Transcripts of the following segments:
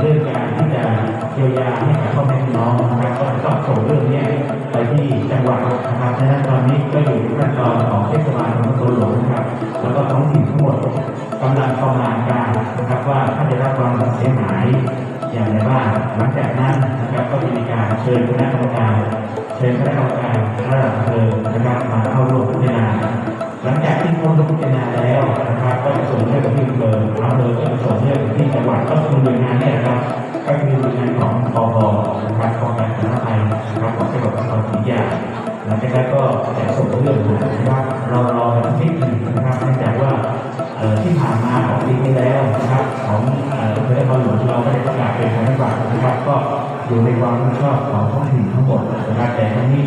เรื่องการที่จะเยียวยาให้กับพ่อแม่พี่น้องนะครับก็ต้องส่งเรื่องนี้ไปที่จังหวัดนะครับดังนั้นตอนนี้ก็อยู่ในขั้นตอนของเทศบาลของตัวหลวงนะครับ แล้วก็ท้องถิ่นทั้งหมดกำลังประมาณการนะครับว่าถ้าได้รับความเสียหายอย่างไรบ้างหลังจากนั้นนะครับก็จะมีการเชิญคณะกรรมการเชิญคณะกรรมการระดับอำเภอนะครับมาเข้าร่วมพิจารณาหลังจากที่เข้าร่วมพิจารณาแล้ว ก็จะส่งเรื่องไปที่อำเภออำเภอก็จะส่งเรื่องไปที่จังหวัดก็คือหน่วยงานเนี่ยนะครับก็คือหน่วยงานของปพนะครับกองการสาธารณภัยนะครับของจังหวัดนครศรีอยุธยาหลังจากนั้นก็จะส่งเรื่องนะครับเรารอกันนิดหนึ่งนะครับเนื่องจากว่าที่ผ่านมาของปีที่แล้วนะครับของเอ่ออำเภอนครหลวงเราได้ประกาศเป็นภัยพิบัตินะครับก็อยู่ในความรับผิดชอบของท้องถิ่นทั้งหมดนะครับแต่ทั้งนี้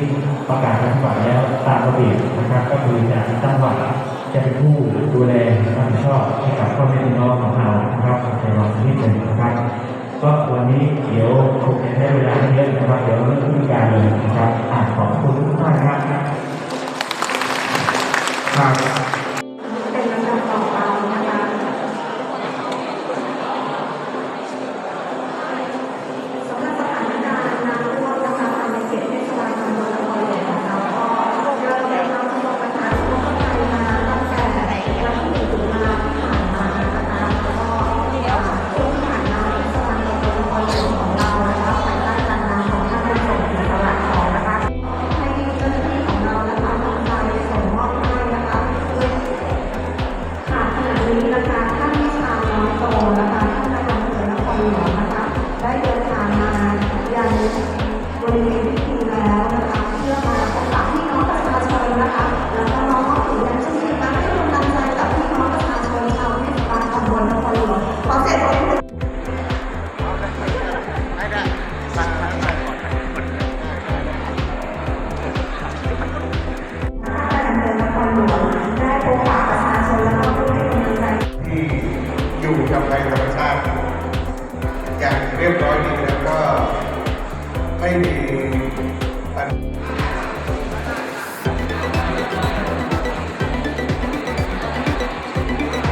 ประกาศภัยพิบัติแล้วตามระเบียบนะครับก็คือจะตั้งวัด จะเป็นผู้ดูแลรับผิดชอบให้กับพ่อแม่พี่น้องของเรานะครับในรอบนี้หนึ่งนะครับ ก็วันนี้เดี๋ยว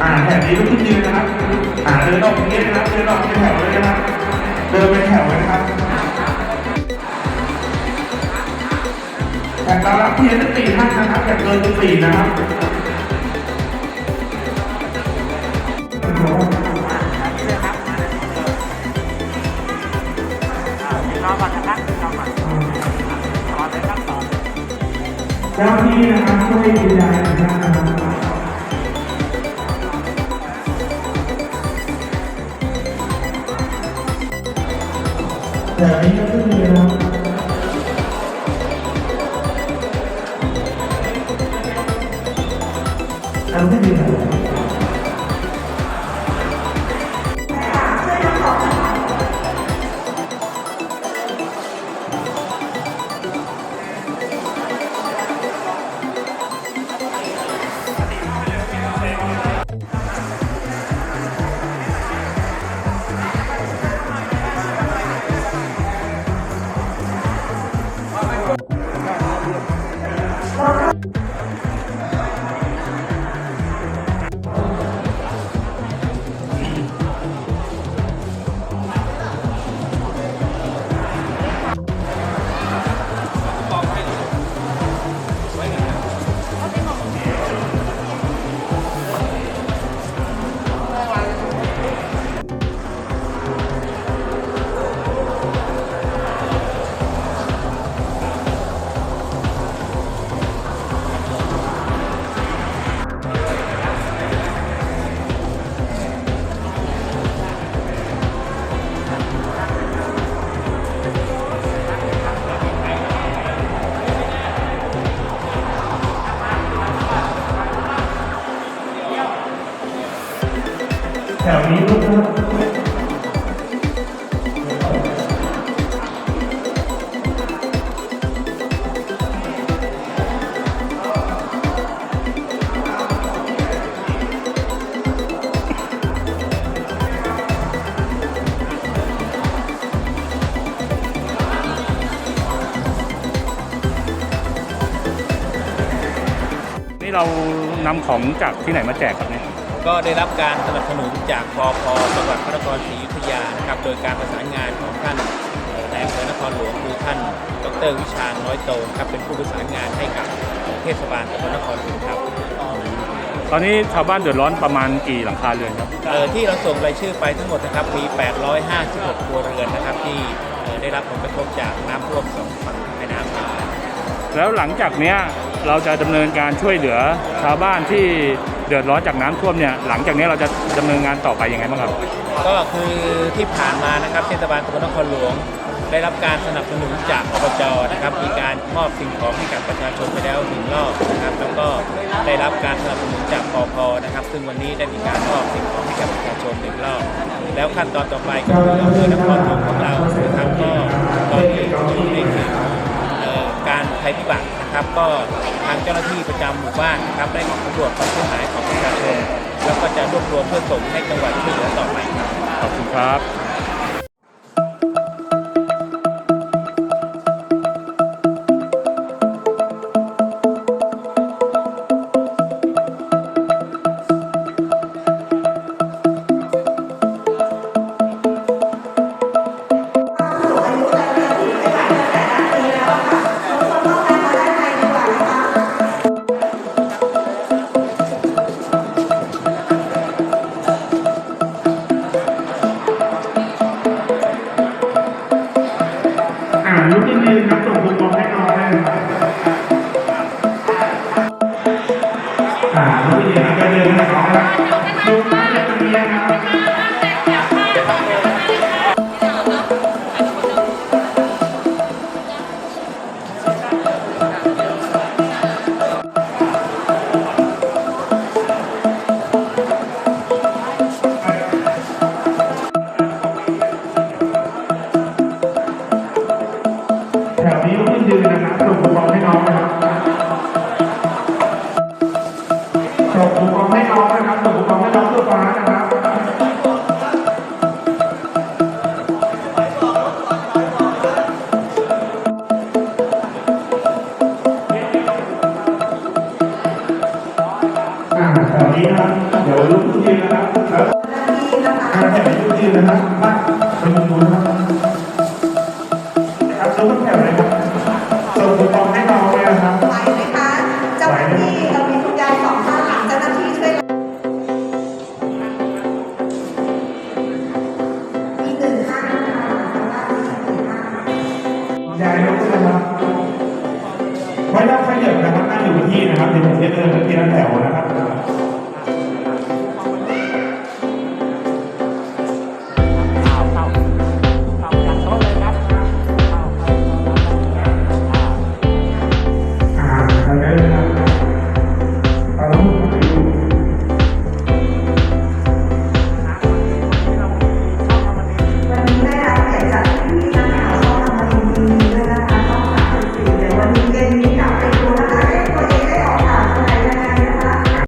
อ่าแถบนี้ก็ขึ้นยืนนะครับ อ่าเดินออกอย่างนี้นะครับ เดินออกเป็นแถวเลยนะครับ เดินเป็นแถวเลยนะครับแต่เรารับผู้ใหญ่ทั้งสี่ท่านนะครับอย่าเกินสี่นะครับรอก่อนนะครับรอก่อนรอเลยครับต่อเจ้าหน้าที่นะครับช่วยดูแลนะครับ แต่ แถวนี้ลูกครับนี่เรานำของจากที่ไหนมาแจกครับเนี่ย ก็ได้รับการสนับสนุนจากปพจังหวัดพระนครศรีอยุธยานะครับ โดยการประสานงานของท่านนายอำเภอนครหลวงคือท่าน ดรวิชาญน้อยโตนะครับเป็นผู้ประสานงานให้กับเทศบาลตำบลนครหลวงครับตอนนี้ชาวบ้านเดือดร้อนประมาณกี่หลังคาเรือนครับเอ่อที่เราส่งรายชื่อไปทั้งหมดนะครับมี 856 ครัวเรือนนะครับที่เอ่อได้รับผลกระทบจากน้ำท่วมสองฝั่งแม่น้ำมาแล้วหลังจากเนี้ยเราจะดำเนินการช่วยเหลือชาวบ้านที่ เดือดร้อนจากน้ำท่วมเนี่ยหลังจากนี้เราจะดำเนินงานต่อไปยังไงบ้างครับก็คือที่ผ่านมานะครับเทศบาลตำบลนครหลวง ได้รับการสนับสนุนจากอบจนะครับมีการมอบสิ่งของให้กับประชาชนไปแล้วหนึ่งรอบนะครับแล้วก็ได้รับการสนับสนุนจากปพนะครับ ซึ่งวันนี้ได้มีการมอบสิ่งของให้กับประชาชนหนึ่งรอบแล้วขั้นตอนต่อไปก็คืออำเภอนครหลวงของเรานะครับก็ตอนนี้อยู่ในเขตการภัยพิบัติ นะครับ ก็ทางเจ้าหน้าที่ประจำหมู่บ้านนะครับได้ออกสำรวจความเสียหายของประชาชนแล้วก็จะรวบรวมเพื่อส่งให้จังหวัดช่วยเหลือต่อไปครับ ขอบคุณครับ ลุกขึ้นยืนนะครับแล้วที่นแถวนี้ลุกขึ้นยืนนะครับมาไปมุมนู้นนะครับครับลุกขึ้นแถวเลยครับส่งคูปองให้น้องเลยนะครับไหวไหมคะเจ้าหน้าที่เรามีคุณยายสองท่านหลังเจ้าหน้าที่ช่วยอีกหนึ่งท่านนะคะสำหรับอีกหนึ่งท่านยายลุกขึ้นะครับไม่ต้องขยับนะครับนั่งอยู่ที่นะครับเดี๋ยวผมจะเดินไปทีละแถวนะครับ